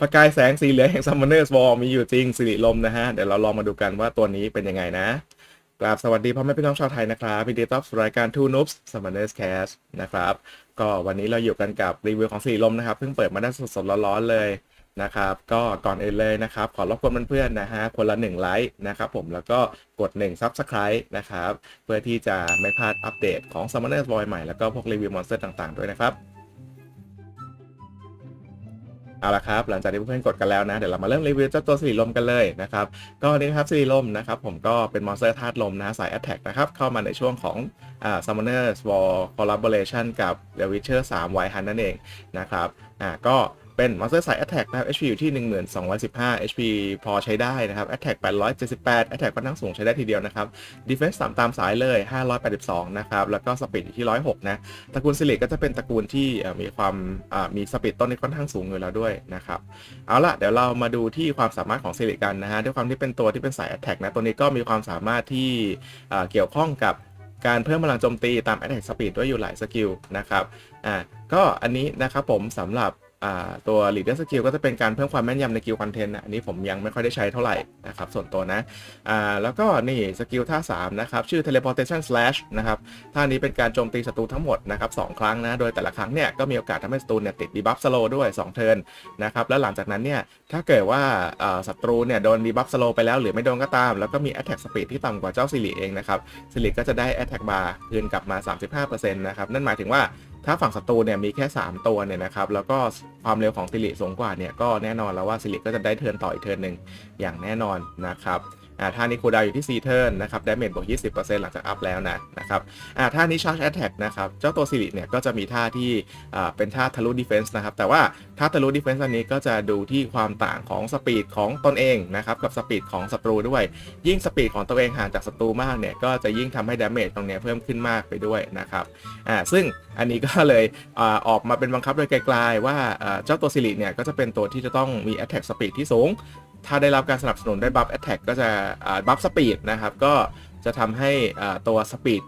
ประกายแสงสีเหลืองแห่ง Summoner's War มีอยู่จริงสิริลมนะฮะ เดี๋ยวเราลองมาดูกันว่าตัวนี้เป็นยังไงนะ กราบสวัสดีพ่อแม่พี่น้องชาวไทยนะครับวิดีโอต้อนรับรายการ Two Noobs Summoners Cast นะครับ ก็วันนี้เราอยู่กันกับรีวิวของสิริลมนะครับ เพิ่งเปิดมาได้สดๆร้อนๆเลยนะครับ ก็ก่อนอื่นเลยนะครับ ขอรบกวนเพื่อนๆนะฮะ คนละ 1 ไลค์นะครับผม แล้วก็กด 1 Subscribe นะครับ เพื่อที่จะไม่พลาดอัปเดตของ Summoners War ใหม่ แล้วก็พวกรีวิวมอนสเตอร์ต่างๆ ด้วยนะครับ เอาละครับหลังจากที่เพื่อนๆกดกันแล้วนะเดี๋ยวเรามาเริ่มรีวิวเจ้าตัวสิริลมกันเลยนะครับก็นี่นะครับสิริลมนะครับผมก็เป็นมอนสเตอร์ธาตุลมนะสายแอตแทกนะครับเข้ามาในช่วงของอ่า Summoners War Collaboration กับ The Witcher 3 Wild Hunt นั่นเองนะครับอ่าก็ เป็นมอนสเตอร์สาย Attack นะครับ HP อยู่ที่ 1215 HP พอใช้ได้นะครับ Attack 878 Attack ค่อนข้างสูงใช้ได้ทีเดียวนะครับ Defense 3 ตามสายเลย 582 นะครับ แล้วก็ Speed อยู่ที่ 106 นะ ตระกูลสิริก็จะเป็นตระกูลที่มีความมีสปีดต้นที่ค่อนข้างสูงอยู่แล้วด้วยนะครับ เอาละเดี๋ยวเรามาดูที่ความสามารถของสิริกันนะฮะ ด้วยความที่เป็นตัวที่เป็นสาย Attack นะ ตัวนี้ก็มีความสามารถที่เกี่ยวข้องกับการเพิ่มพลังโจมตีตาม Attack Speed ด้วยอยู่หลายสกิลนะครับ อ่า ก็อันนี้นะครับผมสำหรับ ตัว leader skill ก็จะเป็นการเพิ่มความแม่นยำในกิลคอนเทนต์นะอันนี้ผมยังไม่ค่อยได้ใช้เท่าไหร่นะครับส่วนตัวนะแล้วก็นี่สกิลท่า 3 นะครับ ชื่อ teleportation slash นะครับท่านี้เป็นการโจมตีศัตรูทั้งหมดนะครับสองครั้งนะ โดยแต่ละครั้งเนี่ยก็มีโอกาสทำให้ศัตรูเนี่ยติดดีบัฟสโลด้วย2เทิร์นนะครับแล้วหลังจากนั้นเนี่ยถ้าเกิดว่าศัตรูเนี่ยโดนดีบัฟสโลไปแล้วหรือไม่โดนก็ตาม แล้วก็มี attack speed ที่ต่ำกว่าเจ้าสิริเองนะครับสิริก็จะได้ attack bar คืนกลับมา 35%นะครับนั่นหมายถึงว่า ถ้าฝั่งศัตรูเนี่ยมีแค่ 3 ตัวเนี่ยนะครับแล้วก็ความเร็วของสิริสูงกว่าเนี่ยก็แน่นอนแล้วว่าสิริก็จะได้เทิร์นต่ออีกเทิร์นหนึ่งอย่างแน่นอนนะครับ อ่าท่านี้คูลดาวอยู่ที่ 4 เทิร์นนะครับดาเมจบวก 20%หลังจากอัพแล้วนะนะครับอ่าท่านี้ Charge Attack นะครับเจ้าตัวสิริเนี่ยก็จะมีท่าที่อ่าเป็นท่าทะลุ Defense นะครับแต่ว่าท่าทะลุ Defense อันนี้ก็จะดูที่ความต่างของสปีดของตนเองนะครับกับสปีดของศัตรูด้วย ยิ่งสปีดของตัวเองห่างจากศัตรูมากเนี่ยก็จะยิ่งทำให้ดาเมจตรงเนี้ยเพิ่มขึ้นมากไปด้วยนะครับอ่าซึ่งอันนี้ก็เลยอาออกมาเป็นบังคับโดยไกลๆว่าเจ้าตัวสิริเนี่ยก็จะเป็นตัวที่จะต้องมี attack speed ที่สูง ถ้าได้รับการสนับสนุนด้วยบัฟ attack ก็จะบัฟสปีดนะครับ ก็จะทำให้ตัวสปีด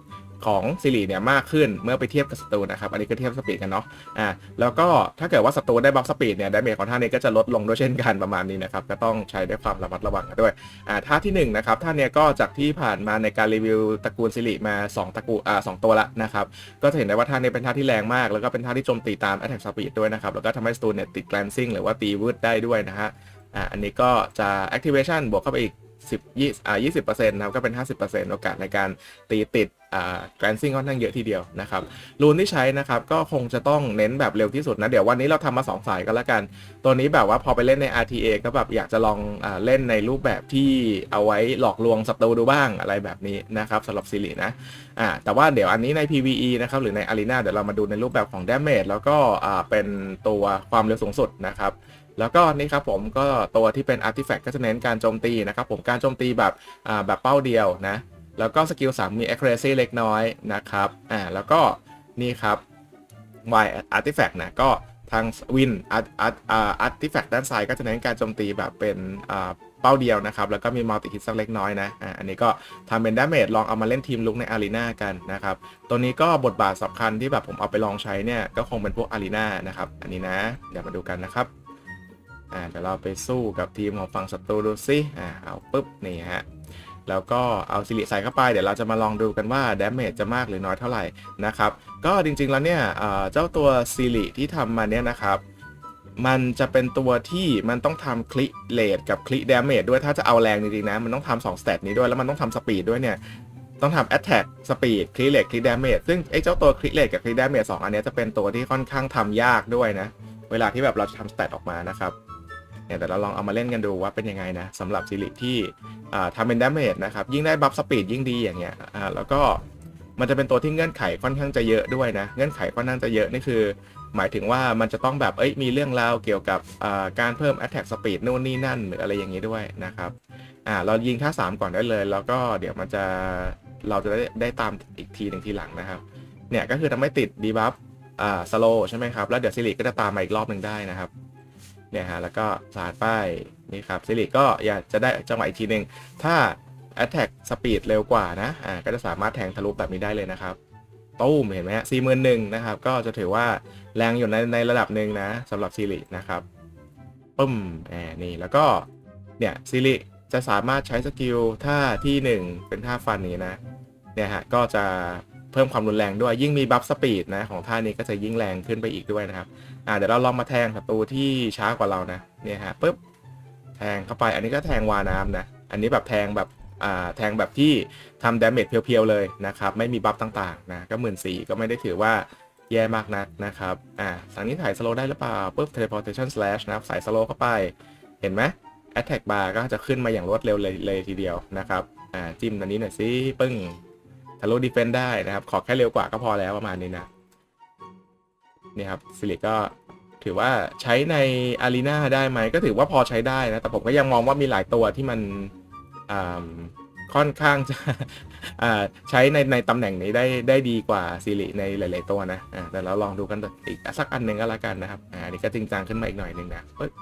ของซิริเนี่ยมากขึ้นเมื่อไปเทียบกับศัตรูนะครับ อันนี้ก็เทียบสปีดกันเนาะอ่าแล้วก็ถ้าเกิดว่าศัตรูได้บัฟสปีดเนี่ยดาเมจของท่านนี้ก็จะลดลงด้วยเช่นกันประมาณนี้นะครับ ก็ต้องใช้ด้วยความระมัดระวังกันด้วยอ่าท่าที่1นะครับท่าเนี้ยก็จากที่ผ่านมาในการรีวิวตระกูลซิริมา 2ตระกูลอ่าสองตัวละนะครับ ก็จะเห็นได้ว่าท่านนี้เป็นท่าที่แรงมาก แล้วก็เป็นท่าที่โจมตีตาม attack speed ด้วยนะครับแล้วก็ทำให้ศัตรูเนี่ยติด glancing หรือว่าตีวืดได้ด้วยนะฮะ อ่าอันนี้ก็จะ activation บวกเข้าไปอีก 10 20อ่า20%นะครับก็เป็น 50%โอกาสในการตีติดอ่า glancing ค่อนข้างเยอะทีเดียวนะครับรูนที่ใช้นะครับก็คงจะต้องเน้นแบบเร็วที่สุดนะ เดี๋ยววันนี้เราทำมา 2 สายก็แล้วกัน ตัวนี้แบบว่าพอไปเล่นใน RTA ก็แบบอยากจะลองอ่าเล่นในรูปแบบที่เอาไว้หลอกลวงศัตรูดูบ้างอะไรแบบนี้นะครับสำหรับซิรินะอ่าแต่ว่าเดี๋ยวอันนี้ใน PVE นะครับหรือใน Arena เดี๋ยวเรามาดูในรูปแบบของ damage แล้วก็อ่าเป็นตัวความเร็วสูงสุดนะครับ แล้วก็นี่ครับผมก็ตัวที่เป็น artifact ก็จะเน้นการโจมตีนะครับผมการโจมตีแบบแบบเป้าเดียวนะแล้วก็สกิล3มี accuracy เล็กน้อยนะครับอ่าแล้วก็นี่ครับ y artifact นะก็ทาง win art art อ่า artifact ด้านซ้ายก็จะเน้นการโจมตีแบบเป็นอ่าเป้าเดียวนะครับ แล้วก็มี multi hit สักเล็กน้อยนะอ่าอันนี้ก็ทำเป็น damage ลองเอามาเล่นทีมลุกใน arena กันนะครับ ตัวนี้ก็บทบาทสำคัญที่แบบผมเอาไปลองใช้เนี่ย ก็คงเป็นพวก arena นะครับ อันนี้นะ เดี๋ยวมาดูกันนะครับ อ่าเดี๋ยวเราไปสู้กับทีมของฝั่งศัตรูดูสิอ่าเอาปุ๊บนี่ฮะแล้วก็เอาสิริใส่เข้าไปเดี๋ยวเราจะมาลองดูกันว่าดาเมจจะมากหรือน้อยเท่าไหร่นะครับก็จริงๆแล้วเนี่ยเจ้าตัวสิริที่ทำมาเนี่ยนะครับมันจะเป็นตัวที่มันต้องทำคลิเลดกับคลิดาเมจด้วยถ้าจะเอาแรงจริงๆนะ มันต้องทำสองสเตตนี้ด้วยแล้วมันต้องทำสปีดด้วยเนี่ยต้องทำ attack speed คลิเลดคลิดาเมจซึ่งไอ้เจ้าตัวคลิเลดกับคลิดาเมจสองอันนี้จะเป็นตัวที่ค่อนข้างทำยากด้วยนะ เวลาที่แบบเราจะทำสเตตออกมานะครับ เนี่ยแต่เราลองเอามาเล่นกันดูว่าเป็นยังไงนะสำหรับซิริที่ทำเป็นดาเมจนะครับยิ่งได้บัฟสปีดยิ่งดีอย่างเงี้ยแล้วก็มันจะเป็นตัวที่เงื่อนไขค่อนข้างจะเยอะด้วยนะเงื่อนไขค่อนข้างจะเยอะนี่คือ หมายถึงว่ามันจะต้องแบบเอ้ยมีเรื่องราวเกี่ยวกับการเพิ่ม attack speed นู่นนี่นั่นหรืออะไรอย่างนี้ด้วยนะครับอ่าเรายิงท่าสามก่อนได้เลย แล้วก็เดี๋ยวมันจะเราจะได้ได้ตามอีกทีหนึ่งทีหลังนะครับเนี่ยก็คือทำให้ติดดีบัฟอ่าสโลใช่ไหมครับแล้วเดี๋ยวซิริก็จะตามมาอีกรอบหนึ่งได้นะครับ เนี่ยฮะแล้วก็สาดป้ายนี่ครับซิริก็อยากจะได้จังหวะอีกทีหนึ่งถ้า attack speed เร็วกว่านะอ่าก็จะสามารถแทงทะลุแบบนี้ได้เลยนะครับตู้มเห็นไหมฮะสี่หมื่นหนึ่งนะครับก็จะถือว่าแรงอยู่ในในระดับหนึ่งนะสำหรับซิรินะครับปึ้มแอบนี่แล้วก็เนี่ยซิริจะสามารถใช้สกิลท่าที่หนึ่งเป็นท่าฟันนี้นะเนี่ยฮะก็จะเพิ่มความรุนแรงด้วยยิ่งมีบัฟสปีดนะของท่านี้ก็จะยิ่งแรงขึ้นไปอีกด้วยนะครับอ่าเดี๋ยวเราลองมาแทงศัตรูที่ช้ากว่าเรานะเนี่ยฮะปุ๊บแทงเข้าไปอันนี้ก็แทงวาน้ำนะ อันนี้แบบแทงแบบอ่าแทงแบบที่ทำดาเมจเพียวๆเลยนะครับไม่มีบัฟต่างๆนะก็หมื่นสี่ก็ไม่ได้ถือว่าแย่มากนักนะครับอ่าสังนี้ถ่ายสโลได้หรือเปล่าปุ๊บ teleportation slash นะครับใส่สโลเข้าไปเห็นไหม attack bar ก็จะขึ้นมาอย่างรวดเร็วเลยเลยทีเดียวนะครับอ่าจิ้มตัวนี้หน่อยสิปึ้งทะลุดีเฟนได้นะครับขอแค่เร็วกว่าก็พอแล้วประมาณนี้นะ นี่ครับสิริก็ถือว่าใช้ในอารีนาได้ไหมก็ถือว่าพอใช้ได้นะ แต่ผมก็ยังมองว่ามีหลายตัวที่มันค่อนข้างจะใช้ในในตำแหน่งนี้ได้ได้ดีกว่าสิริในหลาย ๆ ตัวนะแต่เราลองดูกันอีกสักอันหนึ่งก็แล้วกันนะครับอันนี้ก็จริงจังขึ้นมาอีกหน่อยหนึ่งนะปึ๊บ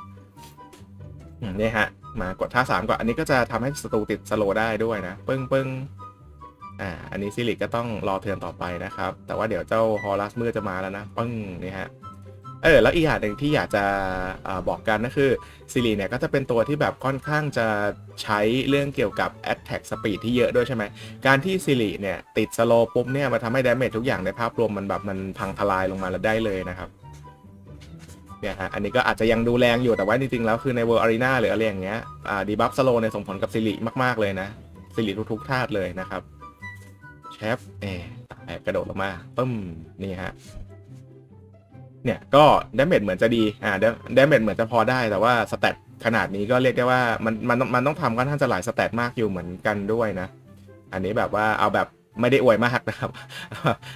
อืมนี่ฮะมากดท่าสามก่อนอันนี้ก็จะทำให้ศัตรูติดสโลได้ด้วยนะ ปึ้งปึ้ง อ่าอันนี้ซิลิก็ต้องรอเทิร์นต่อไปนะครับ แต่ว่าเดี๋ยวเจ้าฮอรัสมือจะมาแล้วนะปึ้งนี่ฮะเออแล้วอีกอย่างหนึ่งที่อยากจะอบอกกันก็คือซิลิเนี่ยก็จะเป็นตัวที่แบบค่อนข้างจะใช้เรื่องเกี่ยวกับ Attack Speed ที่เยอะด้วยใช่ไหม การที่ซิลิเนี่ยติดสโลปุ๊บเนี่ยมันทำให้ดาเมจทุกอย่างในภาพรวมมันแบบมันพังทลายลงมาแล้วได้เลยนะครับเนี่ยฮะอันนี้ก็อาจจะยังดูแรงอยู่แต่ว่าจริงๆแล้วคือใน World Arena หรืออะไรอย่างเงี้ยอ่าดีบัฟสโลเนี่ยส่งผลกับซิริมากๆเลยนะซิริทุกๆธาตุเลยนะครับ แชฟเอแอบกระโดดลงมาปึ้มนี่ฮะเนี่ยก็ดาเมจเหมือนจะดีอ่าดาเมจเหมือนจะพอได้แต่ว่าสเตตขนาดนี้ก็เรียกได้ว่ามันมันมันต้องทำก็น่านจะหลายสเตตมากอยู่เหมือนกันด้วยนะ อันนี้แบบว่าเอาแบบไม่ได้อวยมากนะครับ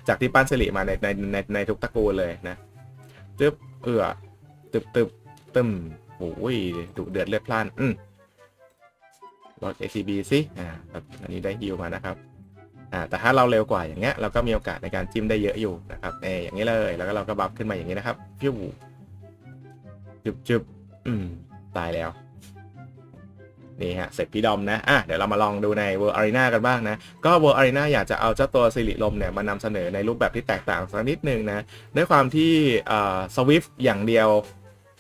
จากที่ปั้นสิริมาในในในในทุกตระกูลเลยนะตึ๊บเอือตึบตึบตึมโอ้ยดุเดือดเลือดพล่านอืมลด ACB สิอ่าอันนี้ได้ฮิวมานะครับ อ่าแต่ถ้าเราเร็วกว่าอย่างเงี้ยเราก็มีโอกาสในการจิ้มได้เยอะอยู่นะครับเอออย่างนี้เลยแล้วก็เราก็บัฟขึ้นมาอย่างนี้นะครับฟิวจุบจุบอืมตายแล้วนี่ฮะเสร็จพี่ดอมนะอะเดี๋ยวเรามาลองดูใน World Arena กันบ้างนะ ก็ World Arena อยากจะเอาเจ้าตัวสิริลมเนี่ยมานำเสนอในรูปแบบที่แตกต่างสักนิดนึงนะ ด้วยความที่สวิฟอย่างเดียว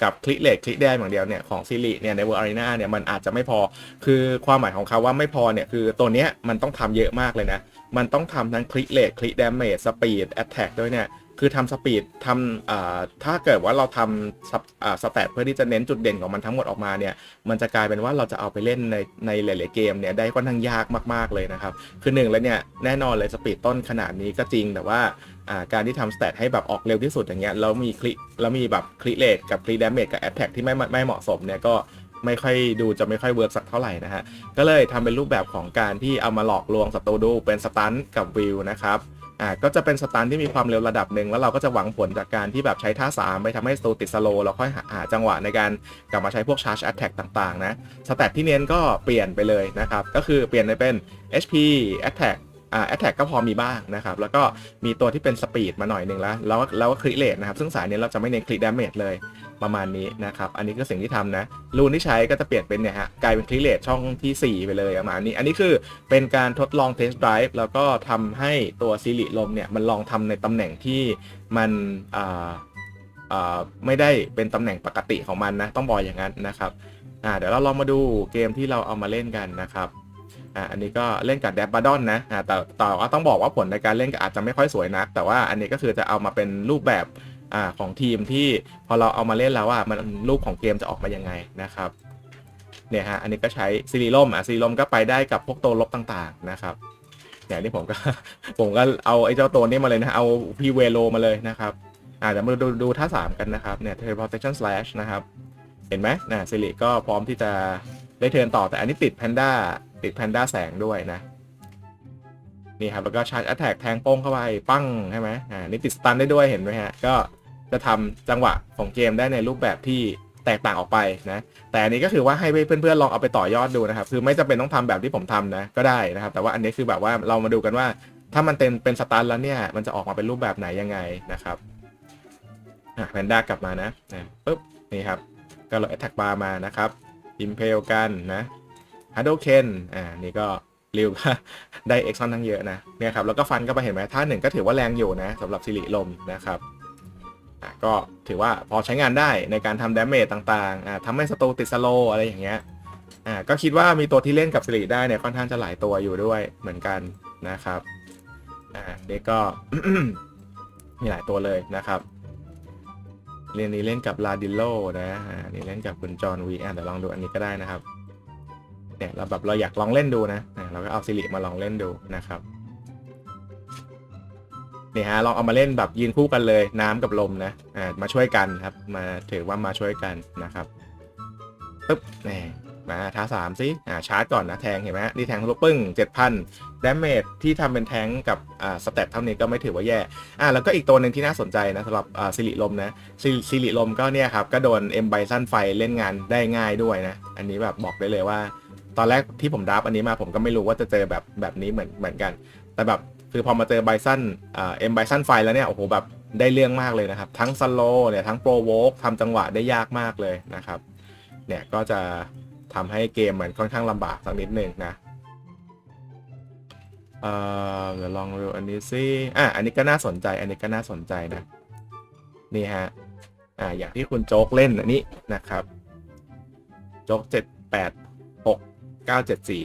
กับคลิกเลกคลิกแดงอย่างเดียวเนี่ยของซิริเนี่ยใน World Arena เนี่ยมันอาจจะไม่พอ คือความหมายของเขาว่าไม่พอเนี่ยคือตัวเนี้ยมันต้องทำเยอะมากเลยนะ มันต้องทำทั้งคลิกเลกคลิกดาเมจสปีดแอตแทกด้วยเนี่ย คือทำสปีดทำถ้าเกิดว่าเราทำสแตทเพื่อที่จะเน้นจุดเด่นของมันทั้งหมดออกมาเนี่ย มันจะกลายเป็นว่าเราจะเอาไปเล่นในในหลายๆเกมเนี่ยได้ค่อนข้างยากมากๆเลยนะครับ คือหนึ่งแล้วเนี่ยแน่นอนเลยสปีดต้นขนาดนี้ก็จริงแต่ว่าการที่ทำสเตทให้แบบออกเร็วที่สุดอย่างเงี้ยแล้วมีคลิแล้วมีแบบคลิเลทกับคลิดาเมจกับแอตแทกที่ไม่ไม่เหมาะสมเนี่ยก็ ไม่ค่อยดูจะไม่ค่อยเวิร์กสักเท่าไหร่นะฮะ ก็เลยทำเป็นรูปแบบของการที่เอามาหลอกลวงศัตรูดูเป็นสตันกับวิวนะครับอ่าก็จะเป็นสตันที่มีความเร็วระดับหนึ่งแล้วเราก็จะหวังผลจากการที่แบบใช้ท่า 3 ไปทำให้สตูติดสโลแล้วค่อยหาหาจังหวะในการกลับมาใช้พวกชาร์จแอตแทกต่าง ๆ นะ สแตทที่เน้นก็เปลี่ยนไปเลยนะครับ ก็คือเปลี่ยนไปเป็น HP Attack อ่า Attack ก็พอมีบ้างนะครับ แล้วก็มีตัวที่เป็นสปีดมาหน่อยหนึ่งแล้ว แล้วแล้วก็คริเลตนะครับ ซึ่งสายนี้เราจะไม่เน้นคริดาเมจเลยประมาณนี้นะครับ อันนี้ก็สิ่งที่ทำนะ รูนที่ใช้ก็จะเปลี่ยนเป็นเนี่ยฮะ กลายเป็นคลิเลตช่องที่ 4 ไปเลยประมาณนี้ อันนี้คือเป็นการทดลองเทสต์ไดรฟ์แล้วก็ทำให้ตัวซิลิลมเนี่ย มันลองทำในตำแหน่งที่มันอ่าอ่าไม่ได้เป็นตำแหน่งปกติของมันนะ ต้องบอกอย่างนั้นนะครับ อ่า เดี๋ยวเราลองมาดูเกมที่เราเอามาเล่นกันนะครับ อ่าอันนี้ก็เล่นกับแดบบาดอนนะอ่าแต่แต่ว่าต้องบอกว่าผลในการเล่นก็อาจจะไม่ค่อยสวยนัก แต่ว่าอันนี้ก็คือจะเอามาเป็นรูปแบบอ่าของทีมที่พอเราเอามาเล่นแล้วอะมันรูปของเกมจะออกมายังไงนะครับเนี่ยฮะอันนี้ก็ใช้ซีรีล่มอะซีรีล่มก็ไปได้กับพวกตัวลบต่างๆนะครับเนี่ยนี่ผมก็ผมก็เอาไอ้เจ้าตัวนี้มาเลยนะเอาพีเวโลมาเลยนะครับอ่าเดี๋ยวมาดูดูท่าสามกันนะครับเนี่ย teleportation slash นะครับ เห็นไหมนะซิริก็พร้อมที่จะได้เทิร์นต่อแต่อันนี้ติดแพนด้า ติดแพนด้าแสงด้วยนะ นี่ครับแล้วก็ชาร์จแอตแทกแทงโป้งเข้าไปปั้งใช่ไหมอ่านี่ติดสตันได้ด้วยเห็นไหมฮะ ก็จะทำจังหวะของเกมได้ในรูปแบบที่แตกต่างออกไปนะ แต่อันนี้ก็คือว่าให้เพื่อนๆลองเอาไปต่อยอดดูนะครับ คือไม่จำเป็นต้องทำแบบที่ผมทำนะก็ได้นะครับ แต่ว่าอันนี้คือแบบว่าเรามาดูกันว่า ถ้ามันเป็นเป็นสตาร์ทแล้วเนี่ย มันจะออกมาเป็นรูปแบบไหนยังไงนะครับอะแพนด้ากลับมานะนะปุ๊บนี่ครับก็เราแอตแทกบาร์มานะครับอิมเพลกันนะ ฮัดโดเคนอ่านี่ก็ริวก็ได้เอ็กซอนทั้งเยอะนะเนี่ยครับแล้วก็ฟันก็ไปเห็นไหมท่าหนึ่งก็ถือว่าแรงอยู่นะสำหรับซิริลมนะครับอะก็ถือว่าพอใช้งานได้ในการทำดาเมจต่างๆอะทำให้ศัตรูติดสโลว์อะไรอย่างเงี้ยอะก็คิดว่ามีตัวที่เล่นกับสิริได้เนี่ยค่อนข้างจะหลายตัวอยู่ด้วยเหมือนกันนะครับอะเด็กก็ มีหลายตัวเลยนะครับ เรียนนี้เล่นกับลาดิโลนะอ่านี่เล่นกับคุณจอห์นวีอะเดี๋ยวลองดูอันนี้ก็ได้นะครับ เนี่ยเราแบบเราอยากลองเล่นดูนะเราก็เอาซิริมาลองเล่นดูนะครับนี่ฮะลองเอามาเล่นแบบยืนคู่กันเลย น้ำกับลมนะอ่ามาช่วยกันครับ มาถือว่ามาช่วยกันนะครับปึ๊บนี่มาท้าสามสิอ่าชาร์จก่อนนะแทงเห็นไหมนี่แทงทะลุปึ้งเจ็ดพันดาเมจที่ทำเป็นแทงกับอ่าสเตตเท่านี้ก็ไม่ถือว่าแย่อ่าแล้วก็อีกตัวหนึ่งที่น่าสนใจนะสำหรับอ่าซิริลมนะซิซิริลมก็เนี่ยครับ ก็โดนเอ็มไบซันไฟเล่นงานได้ง่ายด้วยนะ อันนี้แบบบอกได้เลยว่า ตอนแรกที่ผมดับอันนี้มาผมก็ไม่รู้ว่าจะเจอแบบแบบนี้เหมือนเหมือนกัน แต่แบบคือพอมาเจอไบซันอ่าเอ็มไบซันไฟแล้วเนี่ยโอ้โหแบบได้เรื่องมากเลยนะครับ ทั้งสโลเนี่ยทั้งโปรโวกทำจังหวะได้ยากมากเลยนะครับเนี่ยก็จะทำให้เกมมันค่อนข้างลำบากสักนิดหนึ่งนะเอ่อเดี๋ยวลองดูอันนี้ซิอะอันนี้ก็น่าสนใจ อันนี้ก็น่าสนใจนะ นี่ฮะอ่าอย่างที่คุณโจ๊กเล่นอันนี้นะครับ โจ๊กเจ็ดแปด หกเก้าเจ็ดสี่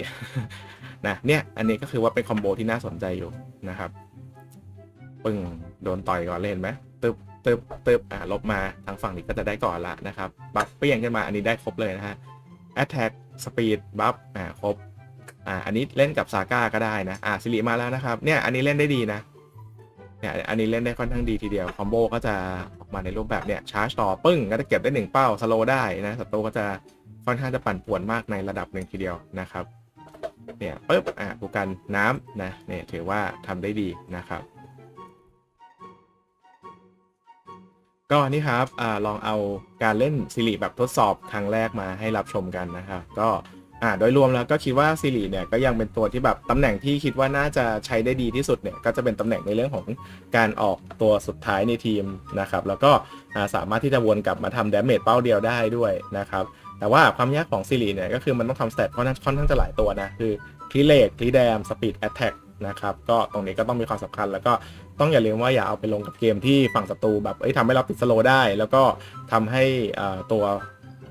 นะเนี่ยอันนี้ก็คือว่าเป็นคอมโบที่น่าสนใจอยู่นะครับ ปึ้งโดนต่อยก่อนเลยเห็นไหมตึบตึบตึบอ่าลบมาทางฝั่งนี้ก็จะได้ก่อนละนะครับบัฟเปี้ยงขึ้นมาอันนี้ได้ครบเลยนะฮะ attack speed buff อ่าครบอ่าอันนี้เล่นกับซาก้าก็ได้นะอ่าสิริมาแล้วนะครับเนี่ยอันนี้เล่นได้ดีนะเนี่ยอันนี้เล่นได้ค่อนข้างดีทีเดียวคอมโบก็จะออกมาในรูปแบบเนี่ยชาร์จต่อปึ้งก็จะเก็บได้หนึ่งเป้าสโลได้นะศัตรูก็จะ ค่อนข้างจะปั่นป่วนมากในระดับหนึ่งทีเดียวนะครับเนี่ยปึ๊บอ่ากูกันน้ำนะเนี่ยถือว่าทำได้ดีนะครับ ก็นี่ครับอ่าลองเอาการเล่นซีรีส์แบบทดสอบครั้งแรกมาให้รับชมกันนะครับ ก็อ่าโดยรวมแล้วก็คิดว่าซีรีส์เนี่ยก็ยังเป็นตัวที่แบบตำแหน่งที่คิดว่าน่าจะใช้ได้ดีที่สุดเนี่ยก็จะเป็นตำแหน่งในเรื่องของการออกตัวสุดท้ายในทีมนะครับ แล้วก็อ่าสามารถที่จะวนกลับมาทำดาเมจเป้าเดียวได้ด้วยนะครับ แต่ว่าความยากของซีรีเนี่ยก็คือมันต้องทำสเตตค่อนข้างค่อนข้างจะหลายตัวนะ คือคลีเลตคลีแดมสปีดแอตแทกนะครับ ก็ตรงนี้ก็ต้องมีความสำคัญ แล้วก็ต้องอย่าลืมว่าอย่าเอาไปลงกับเกมที่ฝั่งศัตรูแบบเอ้ยทำให้เราติดสโลได้ แล้วก็ทำให้อ่าตัว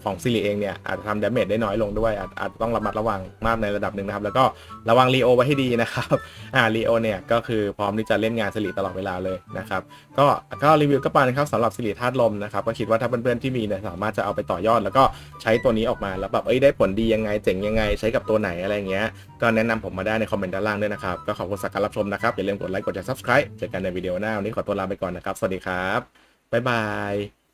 ของซีรีเองเนี่ยอาจจะทำดาเมจได้น้อยลงด้วย อาจอาจต้องระมัดระวังมากในระดับหนึ่งนะครับ แล้วก็ระวังรีโอไว้ให้ดีนะครับอ่ารีโอเนี่ยก็คือพร้อมที่จะเล่นงานสิริตลอดเวลาเลยนะครับก็ก็รีวิวก็ปานะครับสำหรับสิริธาตุลมนะครับก็คิดว่าถ้าเพื่อนๆที่มีเนี่ยสามารถจะเอาไปต่อยอด แล้วก็ใช้ตัวนี้ออกมาแล้วแบบเอ้ยได้ผลดียังไงเจ๋งยังไง ใช้กับตัวไหนอะไรเงี้ยก็แนะนำผมมาได้ในคอมเมนต์ด้านล่างด้วยนะครับก็ขอบคุณสักการรับชมนะครับอย่าลืมกดไลค์กดแชร์ subscribe เจอกันในวิดีโอหน้าวันนี้ขอตัวลาไปก่อนนะครับสวัสดีครับบ๊ายบาย